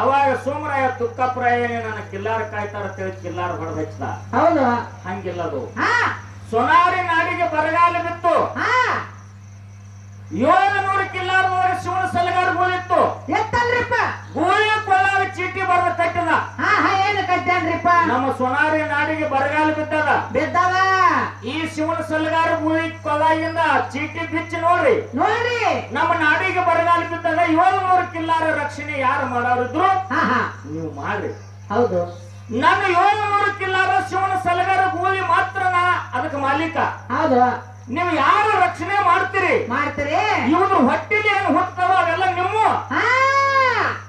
ಅವಾಗ ಸೋಮರಾಯ ತುಕ್ಕಪ್ರಾಯನೇ ನನ್ನ ಕಿಲ್ಲಾರ ಕಾಯ್ತಾರ ಅಂತೇಳಿ ಕಿಲ್ಲಾರ ಹೊಡೆದ ಹಚ್ಚದ. ಹೌದು. ಹಂಗಿಲ್ಲದು. ಹಾ. ಸೊನಾರಿ ನಾಡಿಗೆ ಬರಗಾಲ ಬಿತ್ತು. ಹಾ. ಕಿಲ್ಲಾರ ನೂರ ಶಿವನ ಸಲಗಾರ ಗೋಳಿತ್ತು. ಎತ್ತಲ್ರಿಪ್ಪ. ಗೋಳಿ ಕೊಳ್ಳಾಗ ಚೀಟಿ ಬರೆದ ಕಟ್ಟದ. ಹಾ ಹಾ ಏನು ಕಟ್ಟ್ಯಾನ್ರಿಪ್ಪ? ನಮ್ಮ ಸೊನಾರಿ ನಾಡಿಗೆ ಬರಗಾಲ ಬಿದ್ದದ. ಬಿದ್ದಾವ. ಈ ಶಿವನ ಸಲಗಾರ ಮುಳಿ ಕೊಲಾಯಿಂದ ಚೀಟಿ ಬಿಚ್ಚಿ ನೋಡ್ರಿ. ನೋಡ್ರಿ. ನಮ್ಮ ನಾಡಿಗೆ ಬರಗಾಲ ಬಿದ್ದಾಗ ಏಳುನೂರು ಕಿಲ್ಲಾರ ರಕ್ಷಣೆ ಯಾರು ಮಾಡೋರಿದ್ರು? ಹಾ ಹಾ. ನೀವು ಮಾಡ್ರಿ. ಹೌದು. ನನ್ನ ಯೋಗ ಕಿಲ್ಲಾರ ಶಿವನ ಸಲಗಾರ ಗೂಳಿ ಮಾತ್ರ ಅದಕ್ಕೆ ಮಾಲೀಕ. ಹೌದು. ನೀವು ಯಾರು ರಕ್ಷಣೆ ಮಾಡ್ತೀರಿ? ಮಾಡ್ತೀರಿ. ಇವನು ಹೊಟ್ಟಿಲಿ ಏನು ಹುಟ್ಟದೋ ಅವೆಲ್ಲ ನಿಮ್ಮ. ಹಾ.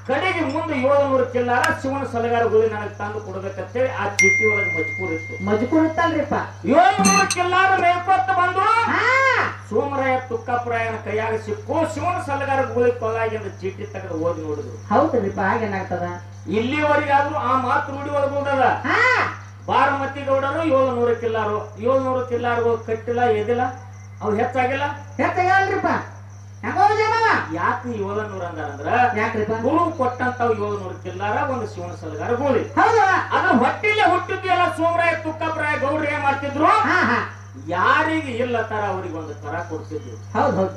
ಕಡೆಗೆ ಮುಂದೆ ಏಳುನೂರು ಕಿಲ್ಲಾರ ಶಿವನ ಸಲಗಾರ ಗೋಳಿ ನನಗೆ ತಂದು ಕೊಡ್ಬೇಕಂತೇಳಿ ಆ ಚೀಟಿ ಒಳಗೆ ಮಜ್ಕೂರ್ ಇತ್ತು. ಏಳು ನೂರು ಕಿಲ್ಲಾರ ಮೇಲ್ಕೊತ್ತ ಬಂದು ಹಾ. ಸೋಮರಾಯ ತುಕ್ಕಪ್ರಾಯನ ಕೈಯಾಗ ಸಿಕ್ಕು ಶಿವನ ಸಲಗಾರ ಗುಳಿ ಕೊಲಾಗಿಂದ ಚೀಟಿ ತಗೊಂಡು ಓದಿ ನೋಡಿದ್ರು. ಹೌದ್ರಿಪ್ಪ ಹಾಗೇನಾಗ್ತದ? ಇಲ್ಲಿವರೆಗಾದ್ರೂ ಆ ಮಾತು ರೂಢಿ ಒಳಗೆ ಹಾ. ಬಾರಮತಿ ಗೌಡರು ಏಳುನೂರು ಕಿಲ್ಲಾರು ಏಳು ನೂರು ಕಿಲ್ಲಾರು ಕಟ್ಟಿಲ್ಲ ಎದಿಲ್ಲ ಅವು ಹೆಚ್ಚಾಗಿಲ್ಲ? ಹೆಚ್ಚಾಗಲ್ರಿಪ್ಪ ಹೆಂಗೋ ಯಾಕೆ ಏಳುನೂರ ಅಂದಾರಂದ್ರ? ಯಾಕ್ರಿಪ್ಪ? ಗುರು ಕೊಟ್ಟಂತಾವ್ ಏಳುನೂರು ಕಿಲ್ಲಾರ ಒಂದು ಶಿವನ ಸಲಗಾರ ಗೋಳಿ ಅದ ಅದ್ರ ಹೊಟ್ಟಿಲೆ ಹುಟ್ಟಿದ್ಯಲ್ಲ ಸೋಮರಾಯ ತುಕ್ಕಪ್ರಾಯ ಗೌಡ್ರಿ ಏನ್ ಮಾಡ್ತಿದ್ರು? ಹಾ ಹಾ. ಯಾರಿಗೆ ಇಲ್ಲ ತರ ಅವ್ರಿಗೆ ಒಂದು ತರ ಕೊಡ್ತಿದ್ರು. ಹೌದು ಹೌದು.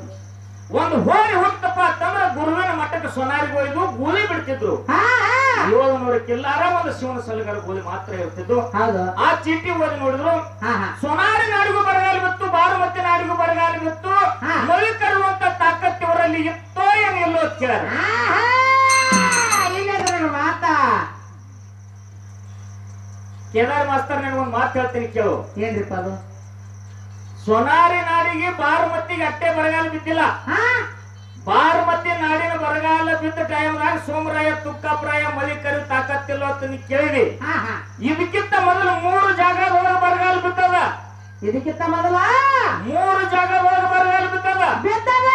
ಒಂದು ಹೋರಿ ಹುಟ್ಟಪ್ಪ ಅಂತಂದ್ರ ಗುರುವಿನ ಮಟ್ಟಕ್ಕೆ ಸೊನಾರಿಗೆ ಒಯ್ದು ಗೋಲಿ ಬಿಡ್ತಿದ್ರು. ಹಾ ಹಾ. ಏಳುನೂರು ಕಿಲ್ಲಾರ ಒಂದು ಶಿವನ ಸಲಗಾರ ಗೋಲಿ ಮಾತ್ರ ಇರ್ತಿದ್ರು ಆ ಚೀಟಿ ಓದಿ ನೋಡಿದ್ರು ಹಾ ಹಾ. ಸೊನಾರಿ ನಾಡಿಗೂ ಬರಗಾಲ ಬಿತ್ತು ಬಾರುಮತಿ ನಾಡಿಗೂ ಬರಗಾಲ ಬಿತ್ತು ಹಾ. ಮಳಿ ಕರುವಂತ ಏನು ಎಲ್ಲೋ ಇತ್ತೋ ಕೇಳ ಮಾತಾ? ಕೇದಾರ್ ಮಾಸ್ತರ್ ನನಗೆ ಒಂದು ಮಾತು ಹೇಳ್ತೀನಿ ಕೇಳು. ಏನ್ರಿಪ್ಪ ಅದು? ಸೊನಾರಿ ನಾಡಿಗೆ ಬಾರಮತಿಗೆ ಅಟ್ಟೆ ಬರಗಾಲ ಬಿದ್ದಿಲ್ಲ. ಬಾರಮತಿ ನಾಡಿನ ಬರಗಾಲ ಬಿದ್ದ ಟೈಮ್ದಾಗ ಸೋಮರಾಯ ತುಕ್ಕಪ್ರಾಯ ಮಲಿಕರಿ ತಾಕತ್ತಿಲ್ಲ ಅಂತ ನೀ ಕೇಳಿದಿ. ಇದಕ್ಕಿಂತ ಮೊದಲು ಮೂರು ಜಾಗ ಜಾಗದೊಳಗೆ ಬರಗಾಲ ಬಿದ್ದದ. ಇದಕ್ಕಿಂತ ಮೊದಲ? ಮೂರು ಜಾಗ ಜಾಗದೊಳಗೆ ಬರಗಾಲ ಬಿದ್ದದ ಬಿದ್ದದ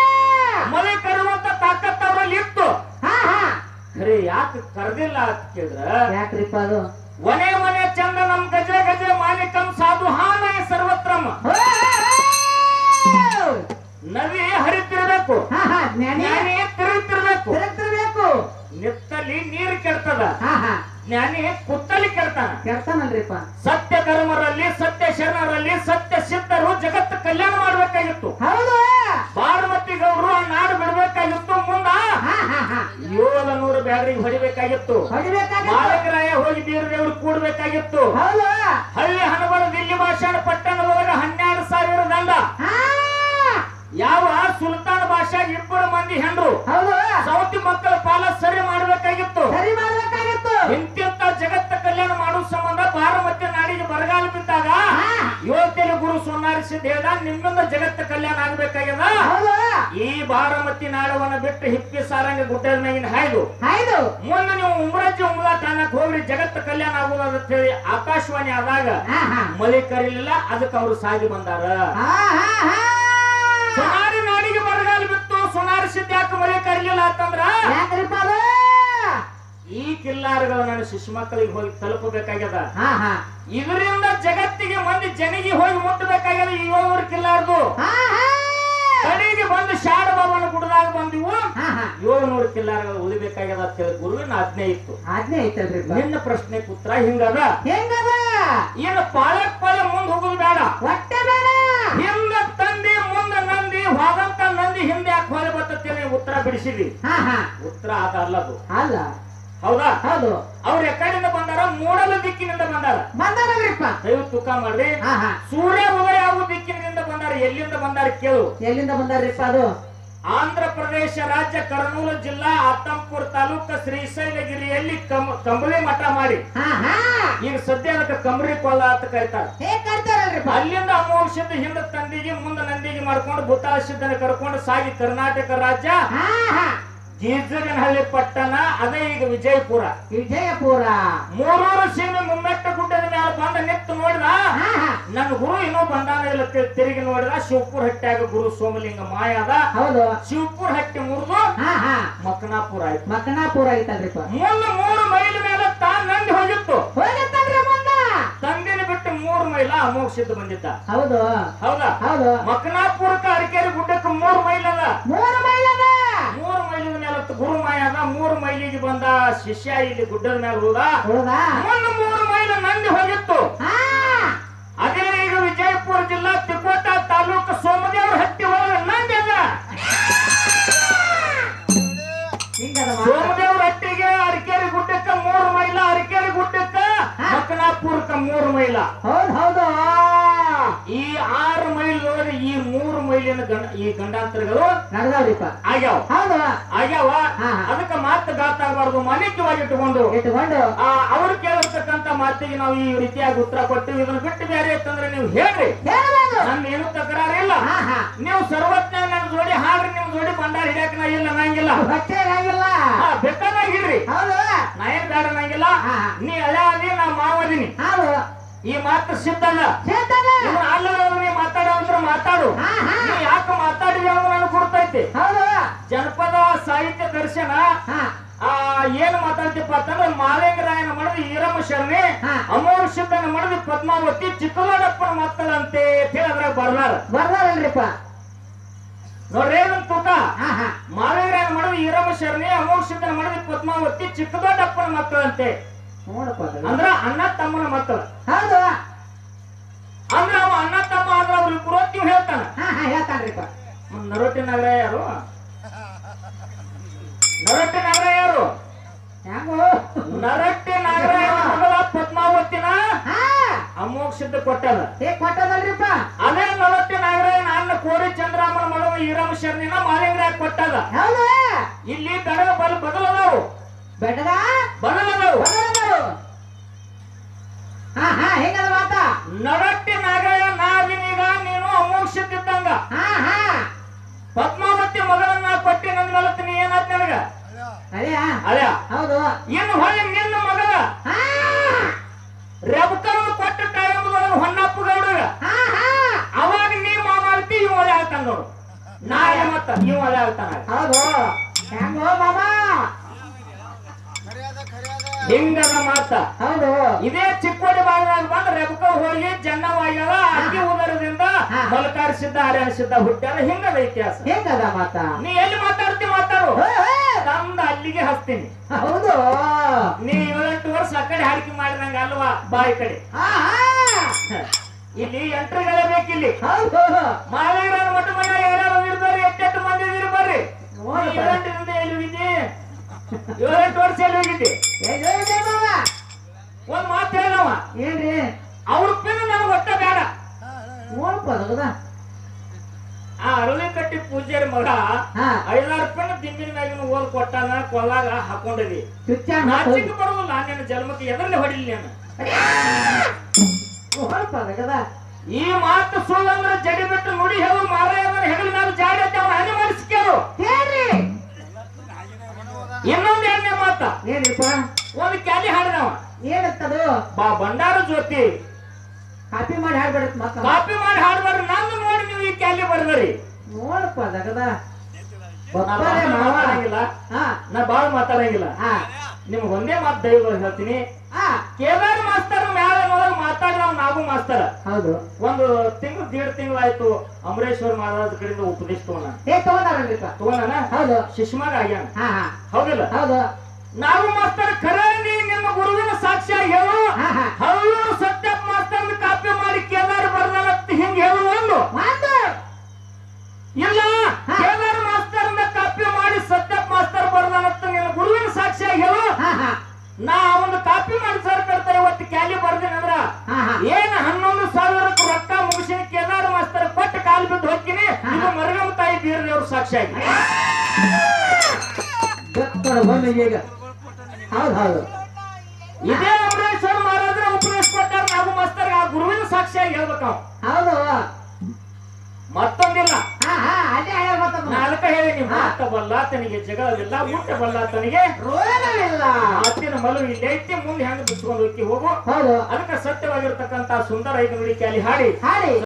ಮಳಿ ಕರುವಂತ ತಾಕತ್ ಅವರಲ್ಲಿ ಇತ್ತು ಹಾ ಹಾ ಖರೆ ಯಾಕೆ ಕರೆದಿಲ್ಲ ಅಂತ ಕೇಳಿದ್ರ? ಯಾಕ್ರಿಪ್ಪ ಅದು? ಒನೆ ಮನೆ ಚಂದ ನಮ್ ಗಜ ಗಜ ಮಾಲಿಕಂ ಸಾಧು ಹಾನಯ ಸರ್ವತ್ರಮ! ನದಿ ಹರಿತಿರ್ಬೇಕು. ಜ್ಞಾನಿ. ತಿರುಗ್ತಿರ್ಬೇಕು. ತಿರುಗ್ತಿರ್ಬೇಕು. ನಿತ್ತಲ್ಲಿ ನೀರು ಕೆಡ್ತದ. ಜ್ಞಾನಿ ಕುತ್ತಲಿ ಕೆಡ್ತಾನ. ಕೆಡ್ತಾನಲ್ರಿಪ್ಪ. ಸತ್ಯ ಧರ್ಮರಲ್ಲಿ ಹೊಡಿಬೇಕಾಗಿತ್ತು ಮಾಲಕರಾಯ ಹೋಗಿ ಬೀರ ಕೂಡಬೇಕಾಗಿತ್ತು. ಹಳ್ಳಿ ಹಣಬರ ದಿಲ್ಲಿ ಭಾಷಣ ಪಟ್ಟಣದೊಳಗೆ ಹನ್ನೆರಡು ಸಾವಿರ ದಂಡ. ಯಾವ ಸುಲ್ತಾನ್ ಭಾಷಾ ಇಬ್ಬರು ಮಂದಿ ಹೆಂಡ್ರು. ಹೌದು. ಸೌತಿ ಮಕ್ಕಳ ಪಾಲ ಸರಿ ಮಾಡ್ಬೇಕಾಗಿತ್ತು. ಸೋನಾರಿಸಿದ ಹೇಳ್ದ ನಿಮ್ಮಿಂದ ಜಗತ್ತ ಕಲ್ಯಾಣ ಆಗ್ಬೇಕಾಗ್ಯದ? ಈ ಬಾರಮತಿ ನಾಡವನ್ನ ಬಿಟ್ಟು ಹಿಪ್ಪಿ ಸಾರಂಗ ಗುಡ್ಡದ ಮೇಲಿನ ಹಾಯ್ದು ಹಾಯ್ದು? ಮುಂದೆ ನೀವು ಉಮ್ರಜ್ಜಿ ಉಮ್ಲಾ ತಾಣಕ್ ಹೋಗ್ರಿ ಜಗತ್ತ ಕಲ್ಯಾಣ ಆಗುವುದು ಅಂತ ಹೇಳಿ ಆಕಾಶವಾಣಿ ಆದಾಗ ಮಲಿಕರಿಲ್ಲ ಮಳಿ ಕರೀಲಿಲ್ಲ ಅದಕ್ಕೆ ಅವರು ಸಾಗಿ ಬಂದಾರ. ಸುನಾರಿ ನಾಡಿಗೆ ಬರಗಾಲ ಬಿತ್ತು ಸೊನಾರಿ ಸಿದ್ಧ ಯಾಕೆ ಮಳೆ ಕರೀಲಿಲ್ಲ ಅಂತಂದ್ರ? ಕಿಲ್ಲಾರಗಳು ನನ್ನ ಶಿಶು ಮಕ್ಕಳಿಗೆ ಹೋಗಿ ತಲುಪಬೇಕಾಗ್ಯದ? ಇದರಿಂದ ಜಗತ್ತಿಗೆ ಮಂದಿ ಜನಿಗೆ ಹೋಗಿ ಮುಟ್ಟಬೇಕಾಗ್ಯದ ಈ ಏಳ್ನೂರು ಕಿಲ್ಲಾರದು ಕಡೆಗೆ ಬಂದು ಶಾಡ ಬಾಬನ ಗುಡದಾಗ ಬಂದಿವು? ಏಳ್ನೂರು ಕಿಲ್ಲಾರಗಳು ಉಳಿಬೇಕಾಗ್ಯದ ಅಂತ ಹೇಳಿ ಗುರುವಿನ ಆಜ್ಞೆ ಇತ್ತು. ಆಜ್ಞೆ ಐತಲ್ರಿ ನಿನ್ನ ಪ್ರಶ್ನೆ ಪುತ್ರ ಹಿಂಗದ? ಹೆಂಗದ? ಏನು ಪಾಲಕ್ ಪಾಲ ಮುಂದ್ ಹೋಗುದು ಬೇಡ. ಹೊಟ್ಟೆ ಬೇಡ. ಹಿಂದ ತಂದಿ ಮುಂದ ನಂದಿ ಹೋದಂತ ನಂದಿ ಹಿಂದೆ ಯಾಕೆ ಹೊಳೆ ಬರ್ತೇನೆ ಉತ್ತರ ಬಿಡಿಸಿದಿ. ಉತ್ತರ ಹಾ. ಉತ್ತರ ಅದಲ್ಲದು ಅಲ್ಲ. ಹೌದಾ? ಹೌದು. ಅವ್ರ ಎಕ್ಕಡೆಯಿಂದ ಬಂದಾರ ಮೂಡಲ ದಿಕ್ಕಿನಿಂದ ಬಂದಾರ. ಬಂದಾರಪ್ಪ ದಯವಿಟ್ಟು ತುಕ್ಕ ಮಾಡ್ರಿ. ಸೂರ್ಯ ಉದಯ ಅವ್ರ ದಿಕ್ಕಿನಿಂದ ಬಂದಾರ ಎಲ್ಲಿಂದ ಬಂದಾರ ಕೇಳು. ಎಲ್ಲಿಂದ ಬಂದಾರಪ್ಪ ಅದು? ಆಂಧ್ರ ಪ್ರದೇಶ ರಾಜ್ಯ ಕರ್ನೂಲು ಜಿಲ್ಲಾ ಅತ್ತಂಪುರ ತಾಲೂಕ ಶ್ರೀಶೈಲಗಿರಿಯಲ್ಲಿ ಕಂಬಳಿ ಮಠ ಮಾಡಿ. ಈಗ ಸದ್ಯ ಅದಕ್ಕೆ ಕಂಬಳಿ ಕೊಲ್ಲ ಅಂತ ಕರೀತಾರೆ. ಅಲ್ಲಿಂದ ಅಮೋಷದ ಹಿಂದ ತಂದಿಗೆ ಮುಂದೆ ನಂದಿಗೆ ಮಾಡ್ಕೊಂಡು ಭೂತಾಳ ಸಿದ್ಧನ ಕರ್ಕೊಂಡು ಸಾಗಿ ಕರ್ನಾಟಕ ರಾಜ್ಯ. ಗೀರ್ಜಗನಹಳ್ಳಿ ಪಟ್ಟಣ ಅದೇ ಈಗ ವಿಜಯಪುರ. ವಿಜಯಪುರ. ಮೂರೂರು ಸೀಮೆ ಮುಮ್ಮೆಟ್ಟ ಗುಡ್ಡದ ಮೇಲೆ ಬಂದ ನಿಂತು ನೋಡಿದ ನನ್ನ ಗುರು ಇನ್ನೂ ಬಂದಾನ ಇಲ್ಲ ತಿರುಗಿ ನೋಡಿದ ಶಿವಪುರ ಹಟ್ಟಿಯಾಗ ಗುರು ಸೋಮಲಿಂಗ ಮಾಯಾದ ಹೌದು. ಶಿವಪುರ ಹಟ್ಟಿ ಮುರಿದು ಮಕನಾಪುರ ಆಯ್ತು. ಮಕನಾಪುರ ಐತಲ್ರಿಪ್ಪ ಮುಂದೆ ಮೂರು ಮೈಲ್ ಮೇಲೆ ತಾನ್ ನಂದಿ ಹೋಗಿತ್ತು. ತಂದಿನ ಬಿಟ್ಟು ಮೂರು ಮೈಲ ಅಮೋಘ ಸಿದ್ಧ ಬಂದಿದ್ದ. ಹೌದು. ಹೌದಾ? ಹೌದು. ಮಕನಾಪುರಕ್ಕ ಅರಕೇರಿ ಗುಡ್ಡಕ್ಕೆ ಮೂರು ಮೈಲ್ ಅದ ಮೂರು ಮೂರು ಮೇಲೆ ಬಂದ ಶಿಷ್ಯ ಇಲ್ಲಿ ಗುಡ್ಡದ ಮೇಲೆ ಹೋದ. ಮುಂದೆ ಮೂರು ಮೈಲ್ ನಂದಿ ಹೋಗಿತ್ತು. ಅದೇ ಈಗ ವಿಜಯಪುರ ಜಿಲ್ಲಾ ತಿಕೋಟ ತಾಲೂಕು ಸೋಮದೇವ್ರ ಹತ್ತಿ ಹೋದ ನಂದಿ ಅದ. ಸೋಮದೇವ್ರ ಹಟ್ಟಿಗೆ ಅರಕೇರಿ ಗುಡ್ಡಕ್ಕ ಮೂರು ಮೈಲ ಅರಕೇರಿ ಗುಡ್ಡಕ್ಕ ಮಕ್ಕನಾಪುರಕ್ಕ ಮೂರು ಮೈಲ. ಹೌದ್ ಹೌದು. ಈ ಆರು ಮೈಲ್ ಈ ಮೂರು ಮೈಲಿನ ಗಂಡ ಈ ಗಂಡಾಂತರಗಳು ನಡೆದವ್ರಿಪ್ಪ. ಆಗ್ಯಾವ. ಹೌದು. ಆಗ್ಯಾವ. ಅದಕ್ಕೆ ಮಾತು ಗಾತಾಗಬಾರ್ದು ಮಾನಿಕ್ಯವಾಗಿ ಇಟ್ಟುಕೊಂಡು. ಇಟ್ಟುಕೊಂಡು. ಆ, ಅವ್ರು ಕೇಳಿರ್ತಕ್ಕಂತ ಮಾತಿಗೆ ನಾವು ಈ ರೀತಿಯಾಗಿ ಉತ್ತರ ಕೊಟ್ಟಿವಿ ಇದನ್ನ ಬಿಟ್ಟು ಬೇರೆ ಇತ್ತಂದ್ರೆ ನೀವು ಹೇಳ್ರಿ. ನನ್ ಏನು ತಕರಾರಿಲ್ಲ. ಹಾ ಹಾ. ನೀವು ಸರ್ವಜ್ಞ ನನ್ನ ಜೋಡಿ ಹಾಗ್ರಿ ನಿಮ್ ಜೋಡಿ ಬಂಡಾರ ಹಿಡಿಯಕ್ ನಾ ಇಲ್ಲ ನಂಗಿಲ್ಲ. ಬೆಟ್ಟನಾಗಿರ್ರಿ ಹಿಡ್ರಿ. ನಾ ಏನ್ ಬೇಡ ನಂಗಿಲ್ಲ. ಹಾ. ನೀ ಅಳಿ ನಾ ಮಾವದಿನಿ. ಈ ಮಾತು ಸಿದ್ಧಲ್ಲ ಸೇತನ ಮಾತಾಡೋ? ಮಾತಾಡು ಯಾಕೆ ಮಾತಾಡಿದೆ ಅನ್ನೋದು ನನಗೆ ಗುರ್ತೈತಿ. ಹೌದು. ಜನಪದ ಸಾಹಿತ್ಯ ದರ್ಶನ ಆ ಏನ್ ಮಾತಾಡ್ತಿಪ್ಪ ಅಂತಂದ್ರೆ ಮಾಲಿಂಗರಾಯನ ಮಾಡಿದ ಈರಮ್ಮ ಶರ್ಮೆ ಅಮೋಷನ ಮಾಡಿದ ಪದ್ಮಾವತಿ ಚಿಕ್ಕಲೋಡಪ್ಪನ ಮಕ್ಕಳಂತೆ ಅಂತ ಹೇಳಿ ಅದ್ರಾಗ ಬರ್ಲಾರ ಬರ್ಲಾರಲ್ರಿಪ್ಪ ನೋಡ್ರಿ ತೂಕ. ಹಾ ಹಾ. ಮಾಲಿಂಗರಾಯನ ಮಾಡಿದ ಈರಮ್ಮ ಶರ್ಮೆ ಅಮೋಷನ ಮಾಡಿದ ಪದ್ಮಾವತಿ ಚಿಕ್ಕದೊಡ್ಡಪ್ಪನ ಮಕ್ಕಳಂತೆ. ನೋಡಪ್ಪ ಅಂದ್ರ ಅಣ್ಣ ತಮ್ಮನ ಮಕ್ಕಳು. ಹೌದು. ಅಂದ್ರ ಅವ ಅಣ್ಣ ಅವ್ರಿಬ್ರು ನೀವು ಹೇಳ್ತಾನ. ಹಾ ಹಾ ಹೇಳ್ತಾನ್ರಿಪ್ಪ ನರೋಟಿ ನಗರ ಯಾರು? ನರಟ್ಟಿ ನಗರ ಯಾರು? ನರಟ್ಟಿ ನಗರ ಮಗಳ ಪದ್ಮಾವತಿನ ಅಮೋಕ್ಷದ ಕೊಟ್ಟದ. ಏ ಕೊಟ್ಟದಲ್ರಿಪ್ಪ ಅದೇ ನರಟ್ಟಿ ನಗರ ನನ್ನ ಕೋರಿ ಚಂದ್ರಾಮನ ಮಗ ಈರಾಮ ಶರಣಿನ ಮಾಲಿಂಗ್ರಾಗ ಕೊಟ್ಟದ. ಹೌದು. ಇಲ್ಲಿ ಬೆಡಗ ಬಲ್ ಬದಲದವು. ಬೆಟ್ಟದ ಬದಲದವು. ಬದಲದವು. ಹಾ ಹಾ ಹೆಂಗದ ಮಾತ? ನರಟ್ಟಿ ನನಗ ಅದೇ ಅದ ಹೌದು. ಇನ್ನು ಹೊಳೆ ನಿನ್ನ ಮಗಳ ಹಾ. ರೆಬಕರನ್ನು ಕೊಟ್ಟ ಟೈಮ್ ಹೊನ್ನಪ್ಪ ಗೌಡಗ ಹಾ ಹಾ. ಅವಾಗ ನೀ ಮಾಮಾಡ್ತಿ ಇವ್ ಒಲೆ ಆಗ್ತಾನ ನೋಡು. ನಾಳೆ ಮತ್ತ ನೀವು ಒಲೆ ಆಗ್ತಾನ ಹೌದು. ಹೆಂಗೋ ಮಾಮಾ? ಹಿಂಗದ ಮಾತ? ಹೌದು. ಇದೇ ಚಿಕ್ಕೋಡಿ ಭಾಗದಾಗ ಬಂದ ರೆಬಕ ಹೋಗಿ ಜನ್ನವಾಗ್ಯದ ಅಕ್ಕಿ ಉದರದಿಂದ ಹಾ. ಹರಿಯಾಣಿಸಿದ್ದ ಹುಟ್ಟ್ಯಾರ ಹಿಂಗದ ಇತಿಹಾಸ? ಹಿಂಗದ ಮಾತ? ನೀ ಎಲ್ಲಿ ಮಾತಾಡ್ತಿ? ಮಾತಾಡು ಹೋ, ಹೋ. ತಂದ ಅಲ್ಲಿಗೆ ಹಾಕ್ತೀನಿ ಹೌದು. ನೀ ಎಂಟು ವರ್ಷ ಆ ಕಡೆ ಹಾಡಿಕೆ ಮಾಡಿದಂಗ ಅಲ್ವಾ ಬಾಯಿ ಕಡೆ? ಇಲ್ಲಿ ಎಂಟ್ರಿಗಳೇ ಬೇಕಿಲ್ಲಿ? ಮಾವೇರನ ಮಠ ಮನೆಯಾಗ ಯಾರ್ಯಾರು ಇರ್ತಾರೆ ಎಟ್ಟೆಟ್ಟು ಮಂದಿ ಇದೀರಿ ಬರ್ರಿ. ಏಳೆಂಟರಿಂದ ಎಲ್ಲಿ ಹೋಗಿದ್ದಿ? ಏಳೆಂಟು ವರ್ಷ ಎಲ್ಲಿ ಹೋಗಿದ್ದಿ. ಒಂದ್ ಮಾತು ಹೇಳವ ಏನ್ರಿ ಅವ್ರ ಪಿನ್ ನನಗೆ ಒಟ್ಟ ಬೇಡ. ಆ ಅರಳಿ ಕಟ್ಟಿ ಪೂಜಾರಿ ಮಗ ಐದಾರು ಪಿನ್ ದಿಂಬಿನ ಓದ್ ಕೊಟ್ಟಾನ ಕೊಲ್ಲಾಗ ಹಾಕೊಂಡಿದಿ ಚುಚ್ಚ ನಾಚಿಕೆ ಬರೋದಿಲ್ಲ ನಿನ್ನ ಜನ್ಮಕ್ಕೆ ಎದರಲ್ಲಿ ಹೊಡಿಲಿ ನಾನು? ಈ ಮಾತು ಸುಳ್ಳಂದ್ರ ಜಡಿ ಬಿಟ್ಟು ನುಡಿ ಹೇಳು ಮಾರಾಯನ ಹೆಗಲ ಮೇಲೆ ಜಾಡಿ ಅಂತ ಅವನ ಹನಿ ಮಾಡಿಸ್ಕೇಳು ಹೇಳ್ರಿ. ಇನ್ನೊಂದು ಎಣ್ಣೆ ಮಾತ. ಏನಿಪ್ಪ? ಒಂದು ಕ್ಯಾಲಿ ಹಾಡಿದವ ಏನತ್ತದು ಬಾ ಬಂಡಾರ ಜ್ಯೋತಿ. ಕಾಪಿ ಮಾಡಿ ಹಾಡ್ಬಿಡತ್ ಮತ್ತ. ಕಾಪಿ ಮಾಡಿ ಹಾಡ್ಬಾರ್ರಿ ನಂದು ನೋಡಿ ನೀವು ಈ ಕ್ಯಾಲಿ ಬರ್ದರಿ. ನೋಡಪ್ಪ ಅದದ ನಾ ಬಪ್ಪರೆ ಬಾಳ್ ಮಾವ ಮಾತಾಡಂಗಿಲ್ಲ ನಾ ಬಾಳ ಮಾತಾಡಂಗಿಲ್ಲ. ನಿಮ್ಗೆ ಒಂದೇ ಮಾತು ದೈವಗಳು ಹೇಳ್ತೀನಿ. ಕೇದಾರ್ ಮಾಸ್ತರ್ ಮ್ಯಾಲ ಮಾತಾಡ ಮಾತಾಡಿದ ನಾವು ಮಾಸ್ತರ. ಹೌದು. ಒಂದು ತಿಂಗಳು ದೇಡ್ ತಿಂಗಳಾಯ್ತು ಅಮರೇಶ್ವರ ಮಹಾರಾಜ ಕಡೆಯಿಂದ ಉಪದೇಶ ತಗೋಣ ಏ ತಗೋತಾರಲ್ರಿಪ್ಪ ತಗೋಣ ಹೌದು. ಶಿಶುಮಾಗ ಆಗ್ಯಾನ. ಹಾ ಹಾ. ಹೌದಿಲ್ಲ? ಹೌದು. ನಾವು ಮಾಸ್ತರ್ ಖರೆ ನಿಮ್ಮ ಗುರುವಿನ ಸಾಕ್ಷ್ಯ ಹೇಳು. ಹಾ ಹಾ. ಹಳ್ಳೂರು ಸತ್ಯಪ್ಪ ಮಾಸ್ತರ್ ಕಾಪಿ ಮಾಡಿ ಕೇದಾರ ಬರ್ದ ಹಿಂಗ್ ಹೇಳು ಒಂದು. ಮಾತು ಇಲ್ಲ. ಸಾಕ್ಷ್ಯ ಹೇಳು ನಾ ಒಂದು ಕಾಪಿ ಮಾಡಿ ಸರ್ ಕರ್ತ ಇವತ್ತು ಕ್ಯಾಲಿ ಬರ್ದೇನೆ ಅಂದ್ರ? ಹಾ ಹಾ. ಏನ್ ಹನ್ನೊಂದು ಸಾವಿರಕ್ಕೆ ರೊಕ್ಕ ಮುಗಿಸಿನ ಕೇದಾರ ಮಾಸ್ತರ್ ಕೊಟ್ಟು ಕಾಲು ಬಿದ್ದು ಹೋಗ್ತೀನಿ. ಇದು ಮರಗಮ್ಮ ತಾಯಿ ಬೀರದೇವ್ರ ಸಾಕ್ಷಿಯಾಗಿ. ಸಾಕ್ಷಿ ಬಂದ ಈಗ. ಹೌದು ಹೌದು. ಇದೇ ಅಮರೇಶ್ವರ ಮಹಾರಾಜರ ಉಪದೇಶ ಕೊಟ್ಟಾರ ನಾವು ಮಾಸ್ತರ್ ಆ ಗುರುವಿನ ಸಾಕ್ಷಿಯಾಗಿ ಹೇಳ್ಬೇಕು ನಾವು ಹೌದು ಮತ್ತೊಂದಿಲ್ಲ ಹಾ ಹಾ ಅದೇ ಹಳೆ ನಾ ಗೊತ್ತ ಅದಕ್ಕೆ ಹೇಳಿ ಮಾತ ಬಲ್ಲಾತನಿಗೆ ಜಗಳವಿಲ್ಲ ಊಟ ಬಲ್ಲಾತನಿಗೆ ರೋಗವಿಲ್ಲ. ಆತನ ಮಲು ಇಲ್ಲಿ ಐತಿ ಮುಂದೆ ಹೆಂಗ್ ಬಿಚ್ಕೊಂಡು ಹೋಗಿ ಹೋಗು. ಅದಕ್ಕೆ ಸತ್ಯವಾಗಿರ್ತಕ್ಕಂತ ಸುಂದರ ಐದು ನುಡಿ ಕ್ಯಾಲಿ ಹಾಡಿ. ಹಾಡಿ.